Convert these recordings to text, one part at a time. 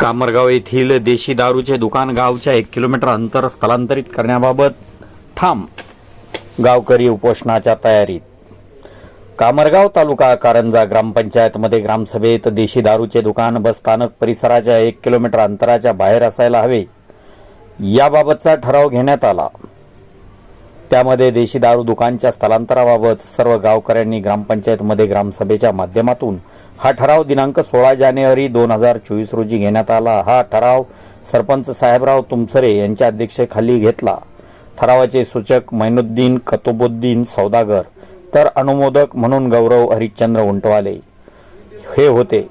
कामरगाव येथील देशी दारूचे दुकान गावच्या एक किलोमीटर अंतर स्थलांतरित करण्याबाबत ठाम गावकरी उपोषणाच्या तयारीत. कामरगाव तालुका कारंजा ग्रामपंचायतमध्ये ग्रामसभेत देशी दारूचे दुकान बस स्थानक परिसराच्या एक किलोमीटर अंतराच्या बाहेर असायला हवे. याबाबतचा ठराव घेण्यात आला. त्यामध्ये देशी दारू दुकानच्या स्थलांतराबाबत सर्व गावकऱ्यांनी ग्रामपंचायतमध्ये ग्रामसभेच्या माध्यमातून हा ठराव दिनांक सोळा जानेवारी दोन हजार चोवीस रोजी घेण्यात आला. हा ठराव सरपंच साहेबराव तुमसरे यांच्या अध्यक्षतेखाली घेतला. ठरावाचे सूचक मैनुद्दीन कतुबुद्दीन सौदागर तर अनुमोदक म्हणून गौरव हरिश्चंद्र उंटवाले. हे होते.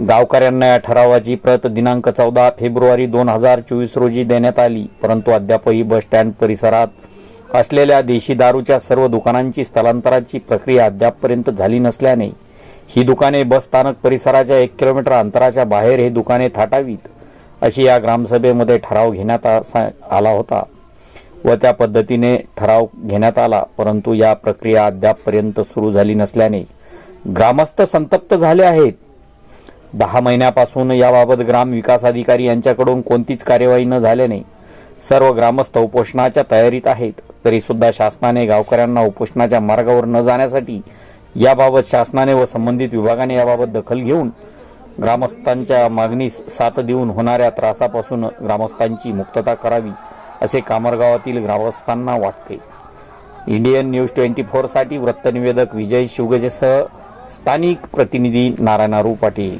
गावकऱ्यांना या ठरावाची प्रत दिनांक चौदा फेब्रुवारी दोन हजार चोवीस रोजी देण्यात आली परंतु अद्यापही बस स्टँड परिसरात असलेल्या देशी दारूच्या सर्व दुकानांची स्थलांतराची प्रक्रिया अद्यापपर्यंत झाली नसल्याने ही दुकाने बस स्थानक परिसराच्या एक किलोमीटर अंतराच्या बाहेर ही दुकाने थाटावीत अशी या ग्रामसभेमध्ये ठराव घेण्यात आला होता. व त्या पद्धतीने ठराव घेण्यात आला परंतु या प्रक्रिया अद्यापपर्यंत सुरू झाली नसल्याने ग्रामस्थ संतप्त झाले आहेत. दहा महिन्यापासून याबाबत ग्राम विकास अधिकारी यांच्याकडून कोणतीच कार्यवाही न झाल्याने सर्व ग्रामस्थ उपोषणाच्या तयारीत आहेत. तरीसुद्धा शासनाने गावकऱ्यांना उपोषणाच्या मार्गावर न जाण्यासाठी याबाबत शासनाने व संबंधित विभागाने याबाबत दखल घेऊन ग्रामस्थांच्या मागणीस साथ देऊन होणाऱ्या त्रासापासून ग्रामस्थांची मुक्तता करावी असे कामरगावातील ग्रामस्थांना वाटते. इंडियन न्यूज ट्वेंटी फोरसाठी वृत्तनिवेदक विजय शिवगजेसह स्थानिक प्रतिनिधी नारायण पाटील.